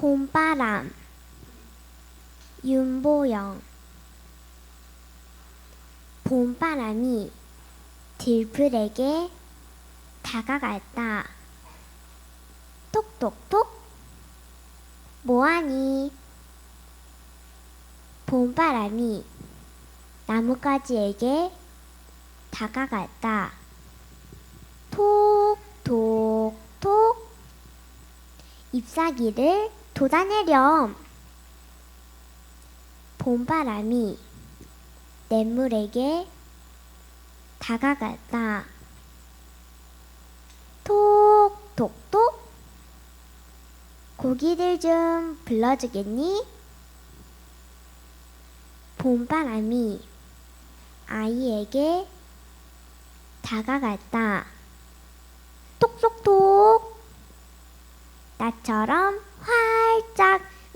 봄바람 윤보영 봄바람이 들풀에게 다가갔다. 톡톡톡 뭐하니? 봄바람이 나뭇가지에게 다가갔다. 톡톡톡 잎사귀를 돋아내렴. 봄바람이 냇물에게 다가갔다. 톡톡톡 고기들 좀 불러주겠니? 봄바람이 아이에게 다가갔다. 톡톡톡 나처럼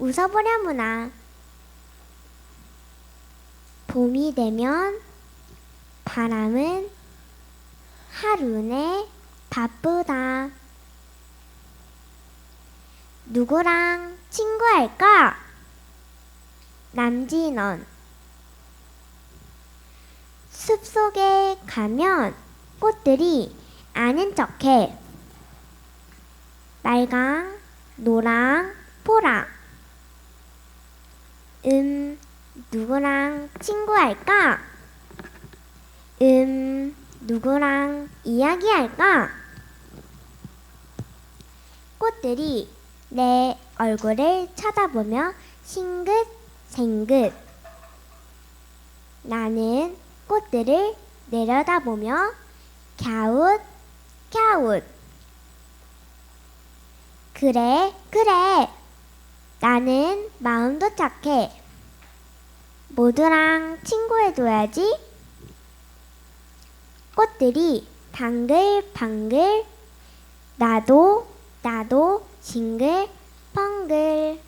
웃어보려무나. 봄이 되면 바람은 하루네 바쁘다. 누구랑 친구할까? 남진원. 숲속에 가면 꽃들이 아는 척해. 빨강, 노랑, 보라. 음, 누구랑 친구할까? 음, 누구랑 이야기할까? 꽃들이 내 얼굴을 쳐다보며 싱긋, 생긋. 나는 꽃들을 내려다보며 갸웃, 갸웃. 그래, 그래. 나는 마음도 착해. 모두랑 친구해둬야지. 꽃들이 방글방글. 나도, 나도 싱글, 펑글.